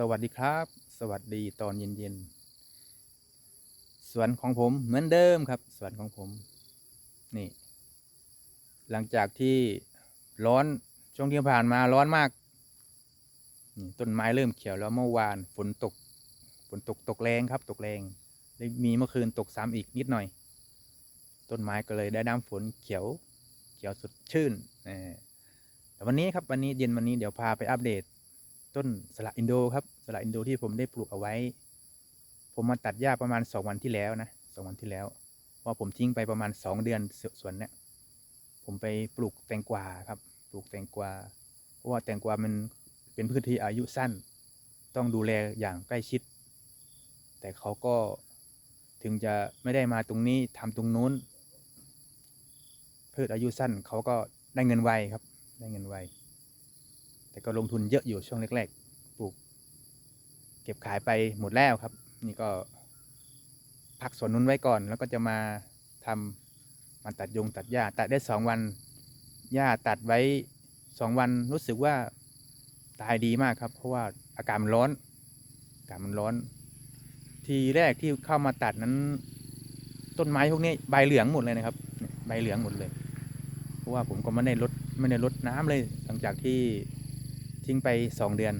สวัสดีครับ สวัสดีตอนเย็นๆสวนของผมเหมือนเดิมครับ สวนของผม นี่ หลังจากที่ร้อนช่วงที่ผ่านมาร้อนมากนี่ต้นไม้เริ่มเขียวแล้วเมื่อวานฝนตก ฝนตกตกแรงครับ ตกแรงแล้วมีเมื่อคืนตกซ้ำอีกนิดหน่อย ต้นไม้ก็เลยได้น้ำฝนเขียว เขียวสดชื่นแต่วันนี้ครับวันนี้เย็นวันนี้เดี๋ยวพาไปอัปเดต ต้นสละอินโดครับสละอินโดที่ผมได้ปลูกเอาไว้ ผมมาตัดหญ้าประมาณสองวันที่แล้วนะสองวันที่แล้วเพราะว่าผมทิ้งไปประมาณสองเดือนสวนเนี่ยผมไปปลูกแตงกวาครับ ปลูกแตงกวาเพราะว่าแตงกวามันเป็นพืชที่อายุสั้น ต้องดูแลอย่างใกล้ชิด แต่เขาก็ถึงจะไม่ได้มาตรงนี้ทำตรงนู้น พืชอายุสั้นเขาก็ได้เงินไวครับ ได้เงินไว แต่ก็ลงทุนเยอะอยู่ช่วงแรกๆ ปลูก เก็บขายไปหมดแล้วครับ นี่ก็พักสวนนุ้นไว้ก่อน แล้วก็จะมาทำมาตัดยงตัดหญ้า ตัดได้สองวัน หญ้าตัดไว้สองวันรู้สึกว่าตายดีมากครับ เพราะว่าอากาศมันร้อน อากาศมันร้อน ทีแรกที่เข้ามาตัดนั้น ต้นไม้พวกนี้ใบเหลืองหมดเลยนะครับ ใบเหลืองหมดเลย เพราะว่าผมก็ไม่ได้ลดไม่ได้ลดน้ำเลย หลังจากที่ ทิ้งไปสองเดือน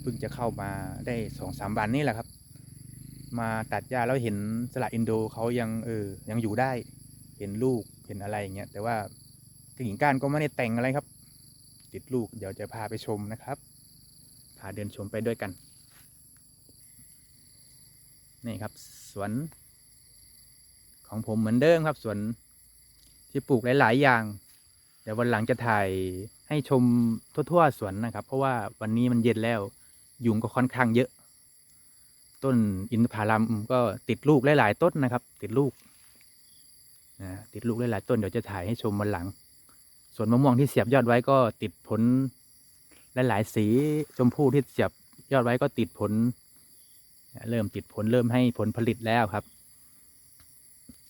เพิ่งจะเข้ามาได้สองสามวันนี่แหละครับ มาตัดหญ้าแล้วเห็นสละอินโดเขายังเออยังอยู่ได้ เห็นลูกเห็นอะไรอย่างเงี้ยแต่ว่ากิ่งก้านก็ไม่ได้แต่งอะไรครับ ติดลูกเดี๋ยวจะพาไปชมนะครับ พาเดินชมไปด้วยกัน นี่ครับสวน ของผมเหมือนเดิมครับสวนที่ปลูกหลาย ๆ อย่าง เดี๋ยววันหลังจะถ่าย ให้ชมทั่วๆสวนนะครับ เพราะว่าวันนี้มันเย็นแล้วยุงก็ค่อนข้างเยอะ ต้นอินทผลัมก็ติดลูกหลายๆต้นนะครับ ติดลูกนะติดลูกหลายๆต้นเดี๋ยวจะถ่ายให้ชมวันหลัง ส่วนมะม่วงที่เสียบยอดไว้ก็ติดผลหลายๆสีชมพู่ที่เสียบยอดไว้ก็ติดผล เริ่มติดผลเริ่มให้ผลผลิตแล้วครับ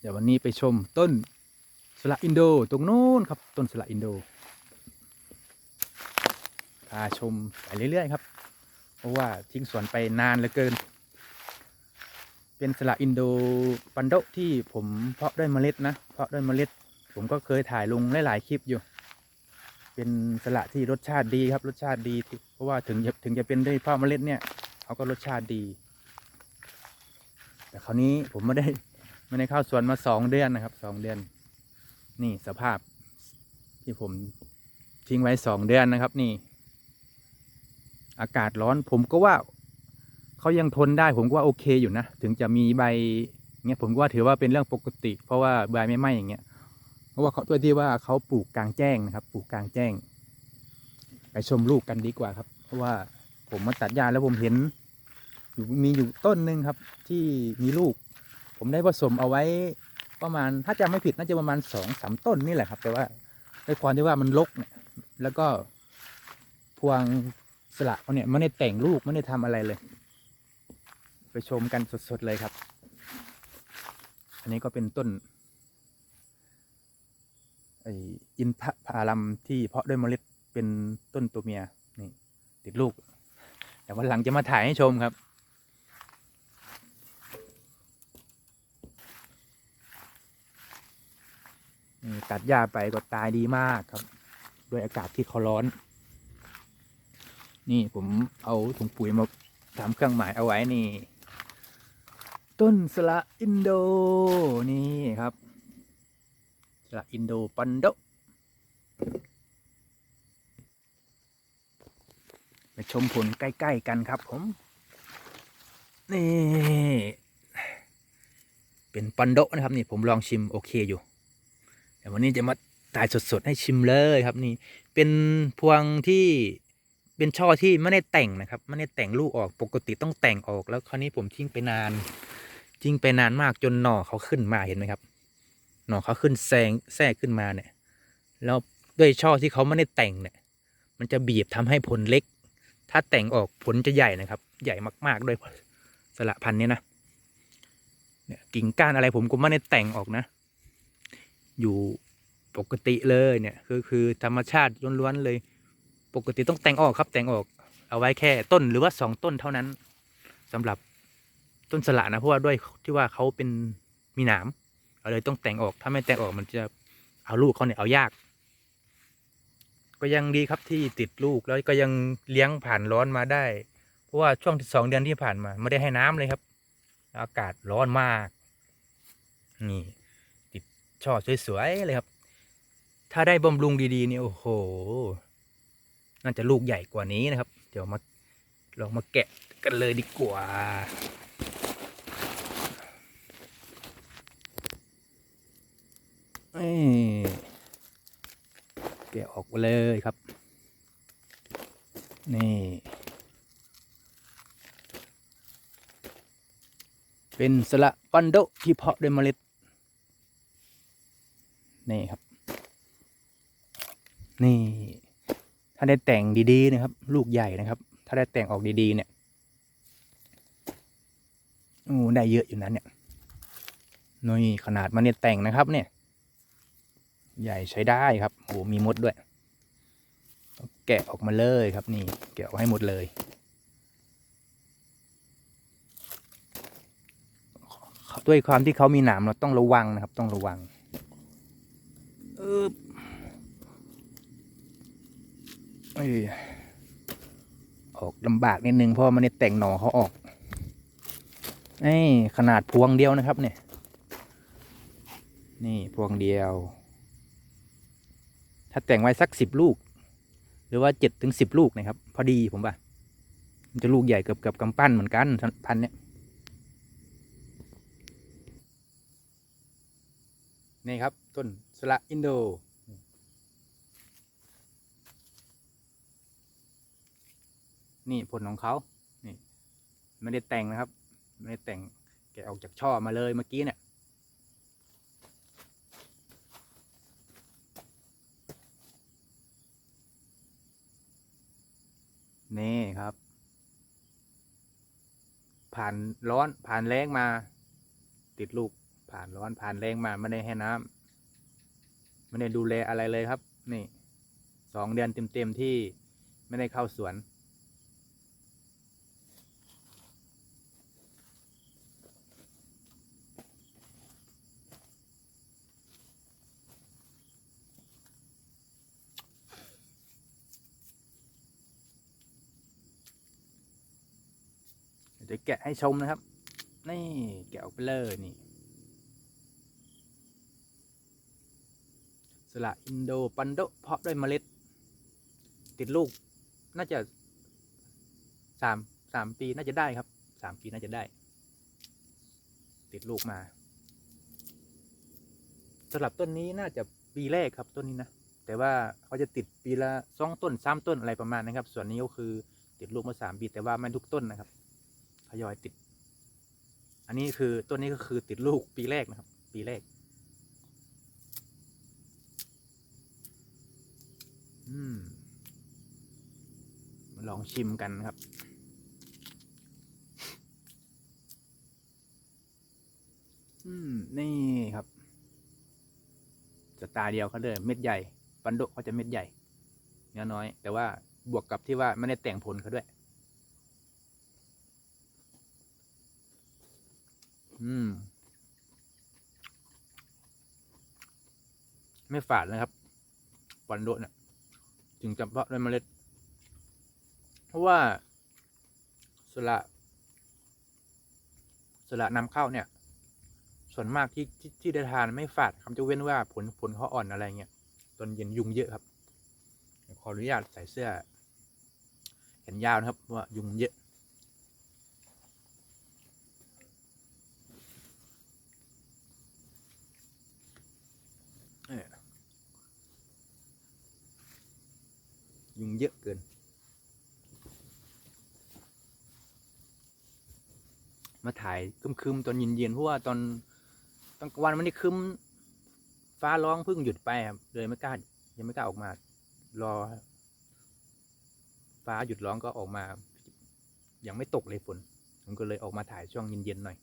เดี๋ยววันนี้ไปชมต้นสละอินโดตรงนู้นครับต้นสละอินโด พาชมไปเรื่อย ๆ ครับ เพราะว่าทิ้งสวนไปนานเหลือเกิน เป็นสละอินโดปันโดที่ผมเพาะด้วยเมล็ดนะ เพาะด้วยเมล็ด ผมก็เคยถ่ายลงหลายๆคลิปอยู่ เป็นสละที่รสชาติดีครับ รสชาติดี เพราะว่าถึงจะถึงจะเป็นด้วยเพาะเมล็ดเนี่ยเขาก็รสชาติดี แต่คราวนี้ผมไม่ได้ไม่ได้เข้าสวนมาสองเดือนนะครับสองเดือน นี่สภาพที่ผมทิ้งไว้สองเดือนนะครับนี่ อากาศร้อน ผมก็ว่าเขายังทนได้ผมก็ว่าโอเคอยู่นะ ถึงจะมีใบเงี้ยผมก็ว่าถือว่าเป็นเรื่องปกติ เพราะว่าใบไม่ไหม้อย่างเงี้ย เพราะว่าเขาตัวที่ว่าเขาปลูกกลางแจ้งนะครับ ปลูกกลางแจ้ง ไปชมลูกกันดีกว่าครับ เพราะว่าผมมาตัดหญ้าแล้วผมเห็นอยู่มีอยู่ต้นหนึ่งครับ ที่มีลูก ผมได้ผสมเอาไว้ประมาณถ้าจำไม่ผิดน่าจะประมาณสองสามต้นนี่แหละครับ แต่ว่าด้วยความที่ว่ามันรกเนี่ยแล้วก็พวง สละเขาเนี่ยไม่ได้แต่งลูกไม่ได้ทำอะไรเลย ไปชมกันสดๆเลยครับ อันนี้ก็เป็นต้นไออินทผลัมที่เพาะด้วยเมล็ดเป็นต้นตัวเมียนี่ติดลูกเดี๋ยววันหลังจะมาถ่ายให้ชมครับ ตัดหญ้าไปก็ตายดีมากครับ ด้วยอากาศที่เขาร้อน นี่ผมเอาถุงปุ๋ยมาทำเครื่องหมายเอาไว้นี่ ต้นสละอินโดนี่ครับสละอินโดปันโดไปชมผลใกล้ ๆ กันครับผม นี่ เป็นปันโดนะครับ นี่ผมลองชิมโอเคอยู่แต่วันนี้จะมาถ่ายสดๆให้ชิมเลยครับนี่ เป็นพวงที่ เป็นช่อที่ไม่ได้แต่งนะครับไม่ได้แต่งลูกออกปกติต้องแต่งออกแล้วคราวนี้ผมทิ้งไปนานทิ้งไปนานมากจนหน่อเขาขึ้นมาเห็นไหมครับหน่อเขาขึ้นแซงแทรกขึ้นมาเนี่ย แล้วด้วยช่อที่เขาไม่ได้แต่งเนี่ย มันจะบีบทำให้ผลเล็ก ถ้าแต่งออกผลจะใหญ่นะครับ ใหญ่มาก ๆ ด้วยสละพันธุ์เนี้นะเนี่ยกิ่งก้านอะไรผมก็ไม่ได้แต่งออกนะ อยู่ปกติเลยเนี่ยคือคือธรรมชาติล้วนๆเลย ปกติต้องแต่งออกครับแต่งออกเอาไว้แค่ต้นหรือว่าสองต้นเท่านั้นสำหรับต้นสละนะ เพราะว่าด้วยที่ว่าเขาเป็นมีหนามเราเลยต้องแต่งออกถ้าไม่แต่งออกมันจะเอาลูกเขาเนี่ยเอายาก ก็ยังดีครับที่ติดลูกแล้วก็ยังเลี้ยงผ่านร้อนมาได้ เพราะว่าช่วงสองเดือนที่ผ่านมาไม่ได้ให้น้ำเลยครับ อากาศร้อนมาก นี่ติดช่อสวยๆเลยครับ ถ้าได้บำรุงดีๆนี่โอ้โห น่าจะลูกใหญ่กว่านี้นะครับ เดี๋ยวมาลองมาแกะกันเลยดีกว่าเอ้แกะออกมาเลยครับ นี่ เป็นสละปันโดที่เพาะด้วยเมล็ด นี่ครับ นี่ ถ้าได้แต่งดีๆนะครับ ลูกใหญ่นะครับ ถ้าได้แต่งออกดีๆเนี่ยโอ้ได้เยอะอยู่นั้นเนี่ยนี่ขนาดมันเนี่ยแต่งนะครับ เนี่ย ใหญ่ใช้ได้ครับโอ้มีมดด้วย แกะออกมาเลยครับนี่ แกะออกให้หมดเลยด้วยความที่เขามีหนามเราต้องระวังนะครับ ต้องระวังเออ เอ้ยออกลำบากนิดนึงเพราะมันได้แต่งหน่อเขาออกนี่ขนาดพวงเดียวนะครับเนี่ย นี่พวงเดียว ถ้าแต่งไว้สักสิบลูก หรือว่าเจ็ดถึงสิบลูกนะครับ พอดีผมว่ามันจะลูกใหญ่เกือบเกือบกำปั้นเหมือนกันพันเนี้ยนี่ครับ ต้นสละอินโด นี่ผลของเขานี่ไม่ได้แต่งนะครับ ไม่ได้แต่งแกะออกจากช่อมาเลยเมื่อกี้เนี่ยนี่ครับ ผ่านร้อนผ่านแรงมา ติดลูก ผ่านร้อนผ่านแรงมาไม่ได้ให้น้ำไม่ได้ดูแลอะไรเลยครับ นี่สองเดือนเต็มๆที่ไม่ได้เข้าสวน ดี๋ยวแกะให้ชมนะครับ นี่แกะออกไปเลยนี่ สละอินโดปันโดเพาะด้วยเมล็ด ติดลูก น่าจะสามสามปีน่าจะได้ครับสามปีน่าจะได้ ติดลูกมาสำหรับต้นนี้น่าจะปีแรกครับต้นนี้นะแต่ว่าเขาจะติดปีละสองต้นสามต้นอะไรประมาณนะครับ ส่วนนี้ก็คือติดลูกมาสามปีแต่ว่าไม่ทุกต้นนะครับ ทยอยติด อันนี้คือต้นนี้ก็คือติดลูกปีแรกนะครับ ปีแรก อืมลองชิมกันครับ อืม นี่ครับสไตล์เดียวเขาเลยเม็ดใหญ่ปันโดเขาจะเม็ดใหญ่ เนื้อน้อย แต่ว่าบวกกับที่ว่าไม่ได้แต่งผลเขาด้วย อืม ไม่ฝาดนะครับปันโดเนี่ยจึงจำเพาะด้วยเมล็ด เพราะว่าสละสละนำเข้าเนี่ย ส่วนมากที่ที่ที่ได้ทานไม่ฝาดคำจะเว้นว่าผลผลเขาอ่อนอะไรเงี้ยตอนเย็นยุงเยอะครับขออนุญาตใส่เสื้อแขนยาวนะครับว่ายุงเยอะ ยุงเยอะเกิน มาถ่ายคึมๆตอนเย็นๆเพราะว่าตอนตอนกลางวันมันได้คึมฟ้าร้องเพิ่งหยุดไปครับเลยไม่กล้ายังไม่กล้าออกมา รอ ฟ้าหยุดร้องก็ออกมา ยังไม่ตกเลยฝนผมก็เลยออกมาถ่ายช่วงเย็นๆหน่อย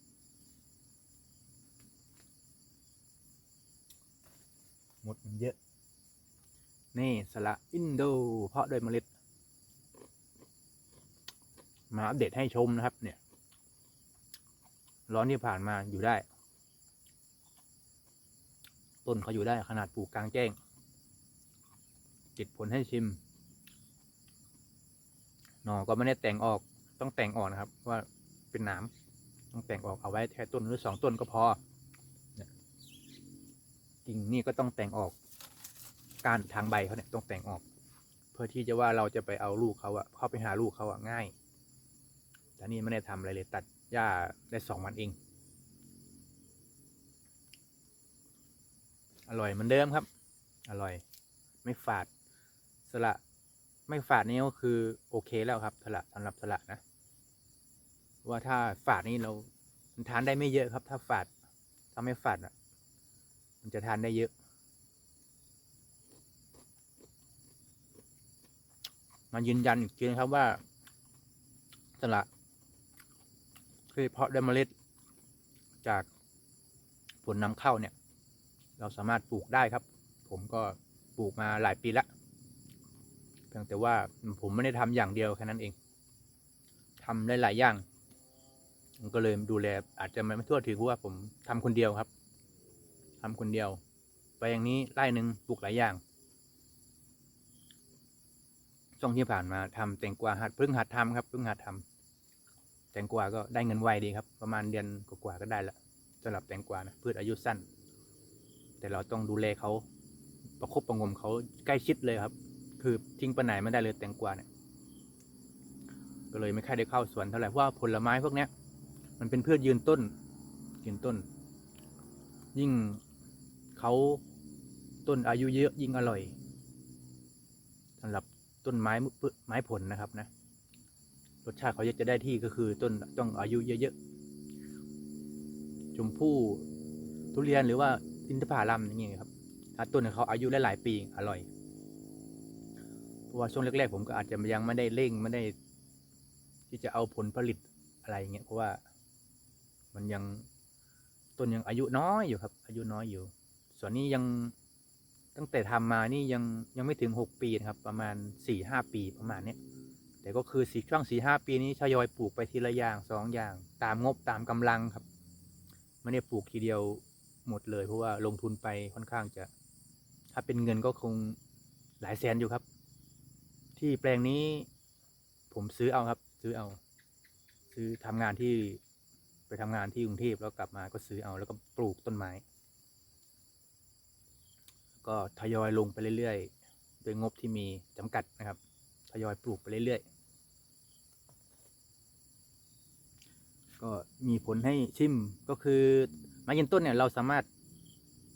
มดมันเยอะ นี่สละอินโด เพาะด้วยเมล็ด มาอัปเดตให้ชมนะครับ เนี่ย ร้อนที่ผ่านมาอยู่ได้ ต้นเขาอยู่ได้ขนาดปลูกกลางแจ้งจิตผลให้ชิม หน่อก็ไม่ได้แต่งออกต้องแต่งออกนะครับ ว่าเป็นหนามต้องแต่งออกเอาไว้แค่ต้นหรือสองต้นก็พอกิ่งนี่ก็ต้องแต่งออก การทางใบเขาเนี่ยต้องแต่งออก เพื่อที่จะว่าเราจะไปเอาลูกเขาอะเข้าไปหาลูกเขาอะง่ายแต่นี่ไม่ได้ทำอะไรเลยตัดหญ้าได้สองวันเอง อร่อยเหมือนเดิมครับ อร่อย ไม่ฝาดสละไม่ฝาดนี่ก็คือโอเคแล้วครับสละสำหรับสละนะ ว่าถ้าฝาดนี่เราทานได้ไม่เยอะครับ ถ้าฝาดถ้าไม่ฝาดอะ มันจะทานได้เยอะ มายืนยันอีกทีนะครับว่าสละคือเพาะด้วยเมล็ด จากผลนำเข้าเนี่ย เราสามารถปลูกได้ครับ ผมก็ปลูกมาหลายปีละเพียงแต่ว่าผมไม่ได้ทำอย่างเดียวแค่นั้นเองทำได้หลายอย่างมันก็เลยดูแล อาจจะไม่ทั่วถึงเพราะว่าผมทำคนเดียวครับทำคนเดียว ไปอย่างนี้ไร่หนึ่งปลูกหลายอย่าง ช่วงที่ผ่านมาทำแตงกวาหัดเพิ่งหัดทำครับเพิ่งหัดทำแตงกวาก็ได้เงินไวดีครับ ประมาณเดือนกว่าก็ได้ละสำหรับแตงกวานะพืชอายุสั้น แต่เราต้องดูแลเขาประคบประงมเขาใกล้ชิดเลยครับ คือทิ้งไปไหนไม่ได้เลยแตงกวาเนี่ยก็เลยไม่ค่อยได้เข้าสวนเท่าไหร่เพราะว่าผลไม้พวกเนี้ย มันเป็นพืชยืนต้น ยืนต้น ยิ่งเขาต้นอายุเยอะยิ่งอร่อย ต้นไม้ไม้ผลนะครับนะ รสชาติเขาจะได้ที่ก็คือต้นต้องอายุเยอะๆชมพู่ทุเรียนหรือว่าอินทผลัมอย่างเงี้ยครับถ้าต้นของเขาอายุได้หลายปีอร่อย เพราะว่าช่วงแรกๆ ผมก็อาจจะยังไม่ได้เร่งไม่ได้ ที่จะเอาผลผลิตอะไรอย่างเงี้ยเพราะว่ามันยังต้นยังอายุน้อยอยู่ครับ อายุน้อยอยู่ ส่วนนี้ยัง ตั้งแต่ทำมานี่ยังยังไม่ถึงหกปีนะครับ ประมาณสี่ห้าปีประมาณเนี้ยแต่ก็คือสี่ช่วงสี่ห้าปีนี้ทยอยปลูกไปทีละอย่างสองอย่าง ตามงบตามกำลังครับไม่ได้ปลูกทีเดียวหมดเลย เพราะว่าลงทุนไปค่อนข้างจะ ถ้าเป็นเงินก็คงหลายแสนอยู่ครับ ที่แปลงนี้ ผมซื้อเอาครับ ซื้อเอา ซื้อทำงานที่ไปทำงานที่กรุงเทพแล้วกลับมาก็ซื้อเอาแล้วก็ปลูกต้นไม้ ก็ทยอยลงไปเรื่อยๆ โดยงบที่มีจำกัดนะครับ ทยอยปลูกไปเรื่อยๆ ก็มีผลให้ชิมก็คือไม้ยืนต้นเนี่ยเราสามารถ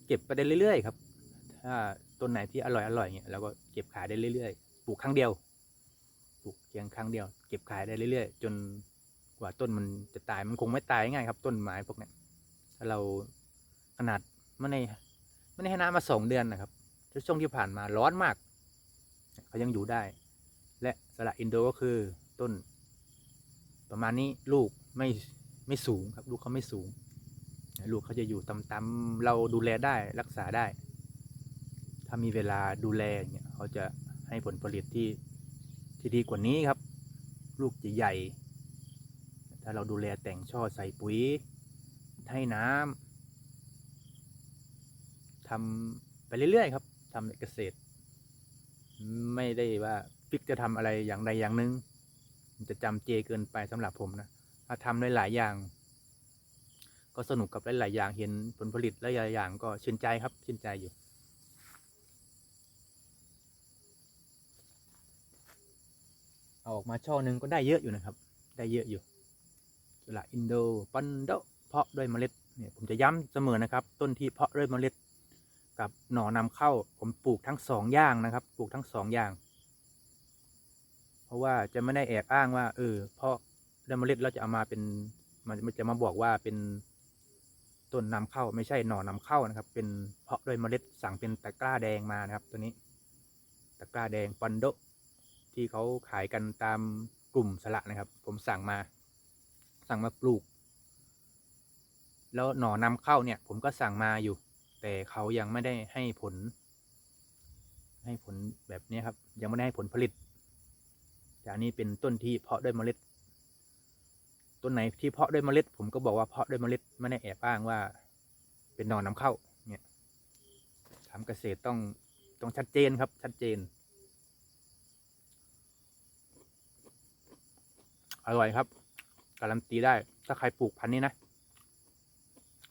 เก็บไปได้เรื่อยๆ ครับ ถ้าต้นไหนที่อร่อยอร่อยเนี่ยเราก็เก็บขายได้เรื่อยๆ ปลูกครั้งเดียวปลูกเพียงครั้งเดียว เก็บขายได้เรื่อยๆ จนกว่าต้นมันจะตายมันคงไม่ตายง่ายครับ ต้นไม้พวกนี้ถ้าเราขนาดไม่ใน ไม่ได้ให้น้ำมาสองเดือนนะครับช่วงที่ผ่านมาร้อนมากเขายังอยู่ได้ และสละอินโดก็คือต้น ประมาณนี้ลูกไม่ไม่สูงครับ ลูกเขาไม่สูง ลูกเขาจะอยู่ต่ำๆเราดูแลได้รักษาได้ ถ้ามีเวลาดูแลเนี่ยเขาจะให้ผลผลิตที่ที่ดีกว่านี้ครับ ลูกจะใหญ่ ถ้าเราดูแลแต่งช่อใส่ปุ๋ยให้น้ำ ทำไปเรื่อยๆครับทำเกษตร ไม่ได้ว่าฟิกจะทำอะไรอย่างใดอย่างหนึ่งจะจำเจเกินไปสำหรับผมนะถ้าทำหลายๆอย่าง ก็สนุกกับหลายๆอย่างเห็นผลผลิตหลายๆอย่างก็ชื่นใจครับชื่นใจอยู่เอาออกมาช่อหนึ่งก็ได้เยอะอยู่นะครับ ได้เยอะอยู่สละอินโดปันโดเพาะด้วยเมล็ดเนี่ยผมจะย้ำเสมอนะครับ ต้นที่เพาะด้วยเมล็ด กับหน่อนำเข้า ผมปลูกทั้งสองอย่างนะครับ ปลูกทั้งสองอย่าง เพราะว่าจะไม่ได้แอบอ้างว่า เออ เพาะด้วยเมล็ดแล้วจะเอามาเป็นมันจะมาบอกว่าเป็นต้นนำเข้าไม่ใช่หน่อนำเข้านะครับ เป็นเพาะด้วยเมล็ดสั่งเป็นตะกร้าแดงมานะครับ ตัวนี้ตะกร้าแดงปันโดที่เขาขายกันตามกลุ่มสละนะครับ ผมสั่งมา สั่งมาปลูก แล้วหน่อนำเข้าเนี่ย ผมก็สั่งมาอยู่ แต่เขายังไม่ได้ให้ผล ให้ผลแบบนี้ครับ ยังไม่ได้ให้ผลผลิตแต่อันนี้เป็นต้นที่เพาะด้วยเมล็ด ต้นไหนที่เพาะด้วยเมล็ด ผมก็บอกว่าเพาะด้วยเมล็ดไม่ได้แอบอ้างว่า เป็นนอนนำเข้าเนี่ยทำเกษตรต้องต้องชัดเจนครับ ชัดเจน อร่อยครับ การันตีได้ ถ้าใครปลูกพันธุ์นี้นะ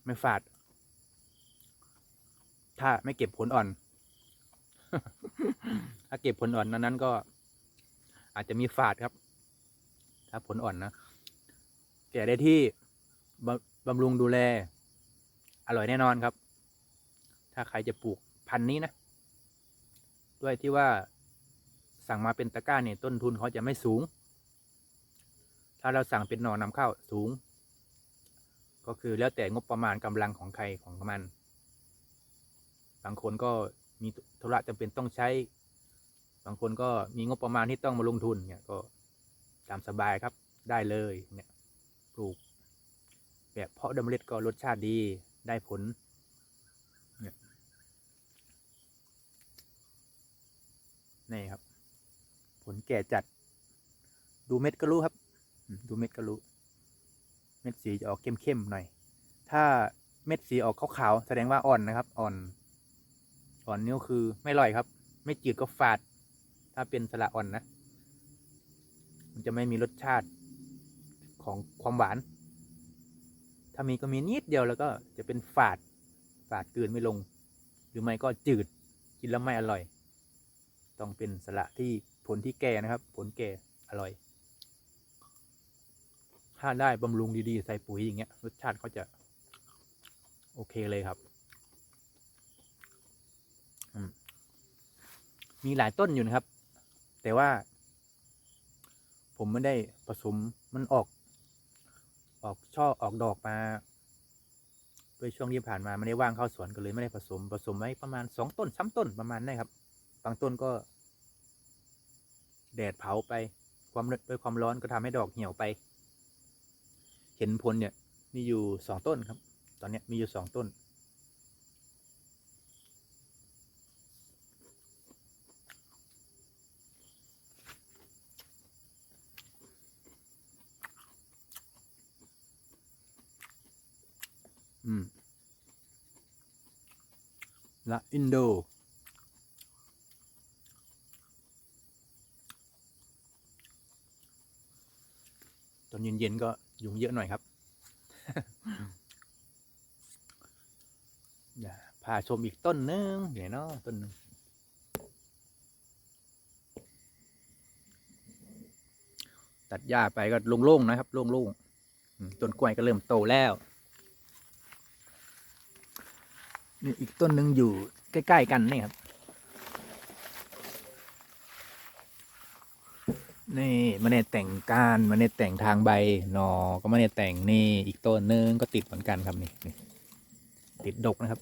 ไม่ฝาด ถ้าไม่เก็บผลอ่อน ถ้าเก็บผลอ่อนนั้นนั้นก็ อาจจะมีฝาดครับ ถ้าผลอ่อนนะ แก่ได้ที่บำบำรุงดูแล อร่อยแน่นอนครับ ถ้าใครจะปลูกพันธุ์นี้นะ ด้วยที่ว่าสั่งมาเป็นตะกร้าเนี่ยต้นทุนเขาจะไม่สูง ถ้าเราสั่งเป็นหน่อนำเข้าสูง ก็คือแล้วแต่งบประมาณกำลังของใครของมัน บางคนก็มีธุระจำเป็นต้องใช้ บางคนก็มีงบประมาณที่ต้องมาลงทุนเนี่ยก็ตามสบายครับได้เลยเนี่ยปลูก แบบเพาะดมเมล็ดก็รสชาติดีได้ผลเนี่ยนี่ครับ ผลแก่จัด ดูเม็ดก็รู้ครับ ดูเม็ดก็รู้ เม็ดสีจะออกเข้มๆหน่อย ถ้าเม็ดสีออกขาวๆแสดงว่าอ่อนนะครับ อ่อน อ่อนนี่ก็คือไม่อร่อยครับ ไม่จืดก็ฝาด ถ้าเป็นสละอ่อนนะ มันจะไม่มีรสชาติของความหวาน ถ้ามีก็มีนิดเดียวแล้วก็จะเป็นฝาด ฝาดเกินไม่ลง หรือไม่ก็จืด กินแล้วไม่อร่อย ต้องเป็นสละที่ผลที่แก่นะครับ ผลแก่อร่อย ถ้าได้บำรุงดีๆ ใส่ปุ๋ยอย่างเงี้ย รสชาติเขาจะ โอเคเลยครับ อืม มีหลายต้นอยู่นะครับ แต่ว่า ผมไม่ได้ผสมมันออก ออกช่อออกดอกมาด้วยช่วงที่ผ่านมาไม่ได้ว่างเข้าสวนก็เลยไม่ได้ผสมผสมไว้ประมาณสองต้นสามต้นประมาณนี้ครับ บางต้นก็ แดดเผาไปความด้วยความร้อนก็ทำให้ดอกเหี่ยวไป เห็นผลเนี่ย มีอยู่สองต้นครับ ตอนนี้มีอยู่สองต้น อืมและอินโด ตอนเย็นๆก็ยุงเยอะหน่อยครับอย่าพาชมอีกต้นนึงเดี๋ยวเนาะต้นนึงตัดหญ้าไปก็โล่งๆนะครับโล่งๆต้นกล้วยก็เริ่มโตแล้ว นี่อีกต้นหนึ่งอยู่ใกล้ ๆ กันนี่ครับ นี่มันได้แต่งก้านมันได้แต่งทางใบหนอก็ไม่ได้แต่งนี่อีกต้นหนึ่งก็ติดเหมือนกันครับนี่นี่ติดดกนะครับ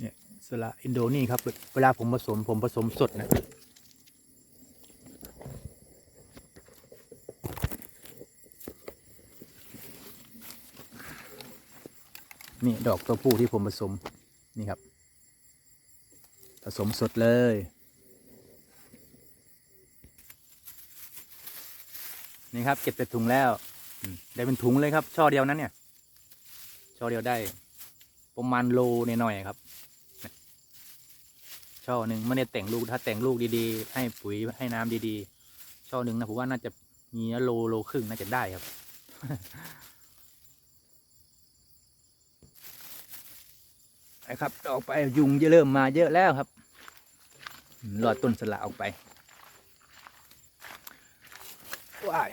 เนี่ยสละอินโดนี่ครับ เวลาผมผสมผมผสมสดนะ นี่ดอกตัวผู้ที่ผมผสมนี่ครับ ผสมสดเลย นี่ครับเก็บเป็นถุงแล้วได้เป็นถุงเลยครับ ช่อเดียวนั้นเนี่ย ช่อเดียวได้ ประมาณโลนหน่อยครับ ช่อหนึ่งไม่ได้แต่งลูกถ้าแต่งลูกดีๆ ให้ปุ๋ยให้น้ำดีๆ ช่อหนึ่งนะผมว่าน่าจะมีโลโลครึ่งน่าจะได้ครับ นะครับออกไปยุงจะเริ่มมาเยอะแล้วครับรอดต้นสละออกไปว้าย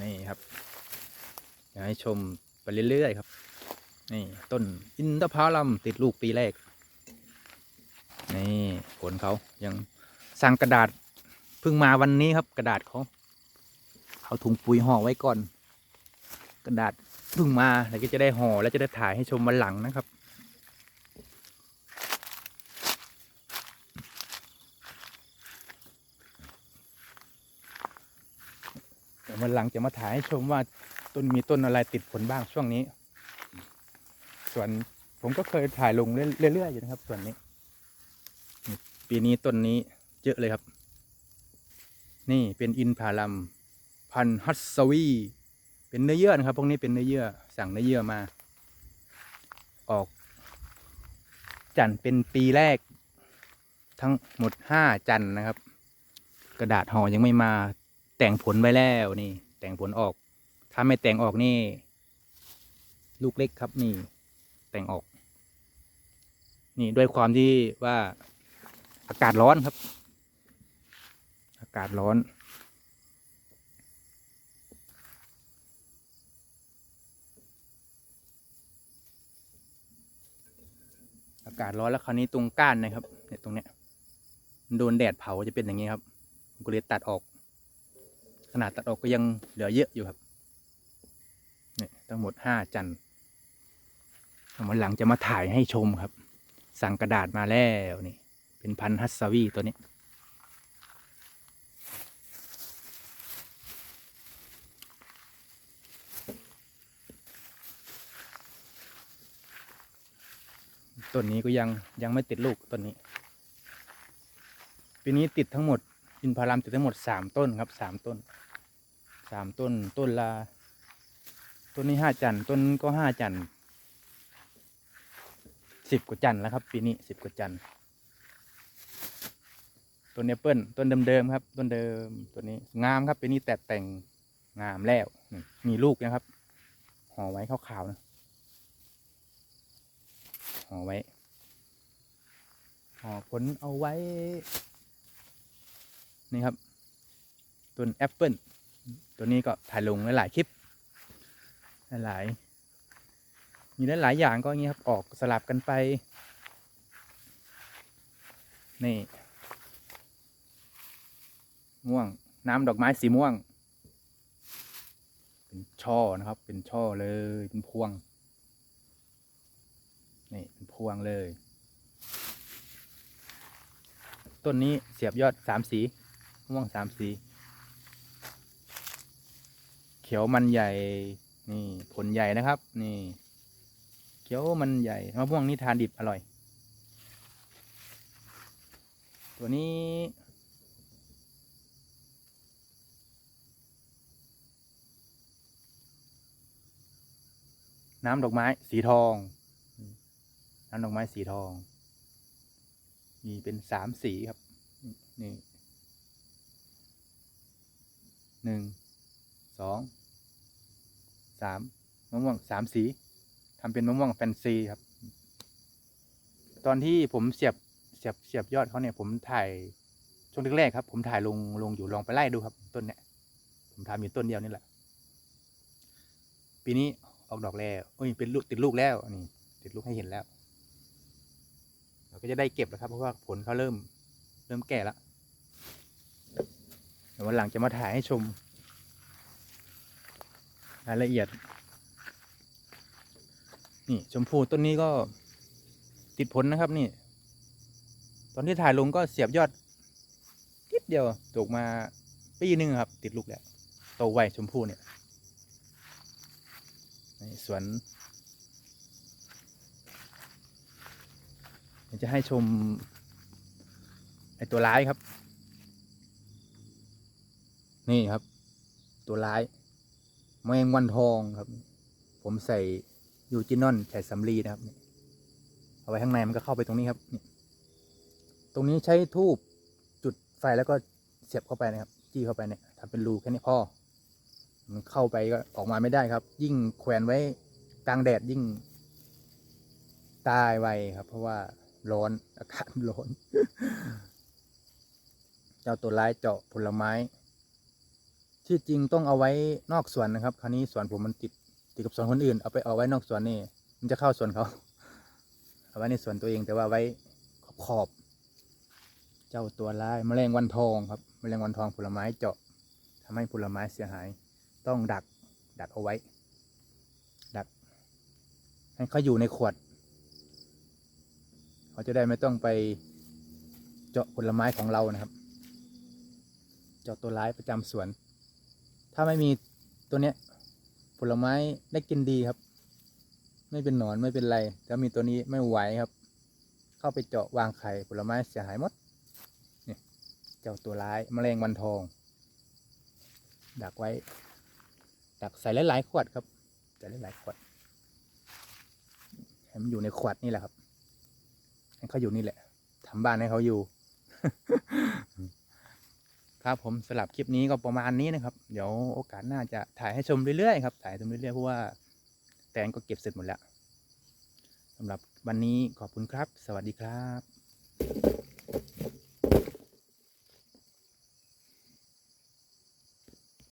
นี่ครับอยากให้ชมไปเรื่อยๆครับ นี่ต้นอินทผลัมติดลูกปีแรก นี่ผลเขายังสั่งกระดาษเพิ่งมาวันนี้ครับ กระดาษเขาเอาถุงปุ๋ยห่อไว้ก่อน กระดาษ เพิ่งมาแล้วก็จะได้ห่อแล้วจะได้ถ่ายให้ชมวันหลังนะครับ เดี๋ยววันหลังจะมาถ่ายให้ชมว่าต้นมีต้นอะไรติดผลบ้างช่วงนี้ ส่วนผมก็เคยถ่ายลงเรื่อยๆอยู่นะครับ ส่วนนี้ ปีนี้ต้นนี้เยอะเลยครับ นี่เป็นอินทผลัมพันฮัตสวี เป็นเนื้อเยื่อนะครับ พวกนี้เป็นเนื้อเยื่อ สั่งเนื้อเยื่อมา ออก จันเป็นปีแรก ทั้งหมดห้าจันนะครับ กระดาษห่อยังไม่มา แต่งผลไว้แล้วนี่ แต่งผลออก ถ้าไม่แต่งออกนี่ ลูกเล็กครับนี่ แต่งออก นี่ด้วยความที่ว่าอากาศร้อนครับ อากาศร้อนากาศร้อนแล้วคราวนี้ตรงก้านนะครับเนี่ยตรงเนี้ยโดนแดดเผาจะเป็นอย่างนี้ครับผมก็เลยตัดออก ขนาดตัดออกก็ยังเหลือเยอะอยู่ครับเนี่ยทั้งหมดห้าจันทร์วันหลังจะมาถ่ายให้ชมครับ สั่งกระดาษมาแล้วนี่ เป็นพันฮัสซาวีตัวนี้ ต้นนี้ก็ยังยังไม่ติดลูกต้นนี้ ปีนี้ติดทั้งหมดอินทผลัมติดทั้งหมดสามต้นครับสามต้นสามต้นต้นละต้นนี้ห้าจันต้นก็ห้าจันสิบกว่าจันแล้วครับ ปีนี้สิบกว่าจันต้นแอปเปิลต้นเดิมๆครับ ต้นเดิมตัวนี้งามครับปีนี้แตกแต่งงามแล้ว มีลูกนะครับห่อไว้ขาวๆนะ ห่อไว้ห่อผลเอาไว้ นี่ครับ ต้นแอปเปิลตัวนี้ก็ถ่ายลงหลายๆคลิป หลายๆมีหลายๆอย่างก็อย่างนี้ครับ ออกสลับกันไป นี่ม่วงน้ำดอกไม้สีม่วง เป็นช่อนะครับ เป็นช่อเลย เป็นพวง นี่เป็นพวงเลย ต้นนี้เสียบยอดสามสีม่วงสามสี เขียวมันใหญ่ นี่ผลใหญ่นะครับ นี่ เขียวมันใหญ่มะม่วงนี่ทานดิบอร่อย ตัวนี้น้ำดอกไม้สีทอง น้ำดอกไม้สีทอง มีเป็นสามสีครับ นี่หนึ่งสองสามมะม่วงสามสีทำเป็นมะม่วงแฟนซีครับ ตอนที่ผมเสียบเสียบเสียบยอดเขาเนี่ยผมถ่ายช่วงแรกๆครับ ผมถ่ายลงลงอยู่ลองไปไล่ดูครับ ต้นเนี่ยผมทำอยู่ต้นเดียวนี่แหละ ปีนี้ออกดอกแล้วโอ้ยเป็นลูกติดลูกแล้วนี่ติดลูกให้เห็นแล้ว เราก็จะได้เก็บแล้วครับเพราะว่าผลเขาเริ่มเริ่มแก่แล้วเดี๋ยววันหลังจะมาถ่ายให้ชมรายละเอียด นี่ชมพูต้นนี้ก็ติดผลนะครับนี่ ตอนที่ถ่ายลงก็เสียบยอดนิดเดียวตกมาปีหนึ่งครับ ติดลูกแล้วโตไวชมพูเนี่ยในสวน เดี๋ยวจะให้ชมไอตัวร้ายครับ นี่ครับ ตัวร้ายแมงวันทองครับ ผมใส่ยูจินอนใส่สำลีนะครับ เอาไว้ข้างในมันก็เข้าไปตรงนี้ครับตรงนี้ใช้ทูบจุดไฟแล้วก็เสียบเข้าไปนะครับ จี้เข้าไปเนี่ยทำเป็นรูแค่นี้พอมันเข้าไปก็ออกมาไม่ได้ครับ ยิ่งแขวนไว้กลางแดดยิ่งตายไวครับ เพราะว่า ร้อนอากาศร้อน เจ้าตัวร้ายเจาะผลไม้ ที่จริงต้องเอาไว้นอกสวนนะครับ คราวนี้สวนผมมันติดติดกับสวนคนอื่น เอาไปเอาไว้นอกสวนนี่ มันจะเข้าสวนเขา เอาไว้ในสวนตัวเองแต่ว่าไว้ขอบขอบ เจ้าตัวร้ายแมลงวันทองครับแมลงวันทองผลไม้เจาะทำให้ผลไม้เสียหาย ต้องดักดักเอาไว้ ดัก ให้เขาอยู่ในขวด เขาจะได้ไม่ต้องไปเจาะผลไม้ของเรานะครับ เจาะตัวร้ายประจำสวน ถ้าไม่มีตัวเนี้ยผลไม้ได้กินดีครับ ไม่เป็นหนอนไม่เป็นไรแต่มีตัวนี้ไม่ไหวครับ เข้าไปเจาะวางไข่ผลไม้เสียหายหมดเนี่ยเจ้าตัวร้ายแมลงวันทอง ดักไว้ ดักใส่หลายๆขวดครับใส่หลายๆขวดให้มันอยู่ในขวดนี่แหละครับ ให้เขาอยู่นี่แหละทำบ้านให้เขาอยู่ ครับผมสลับคลิปนี้ก็ประมาณนี้นะครับ เดี๋ยวโอกาสหน้าจะถ่ายให้ชมเรื่อยๆครับ ถ่ายชมเรื่อยๆเพราะว่าแตนก็เก็บเสร็จหมดแล้วสำหรับวันนี้ขอบคุณครับ สวัสดีครับ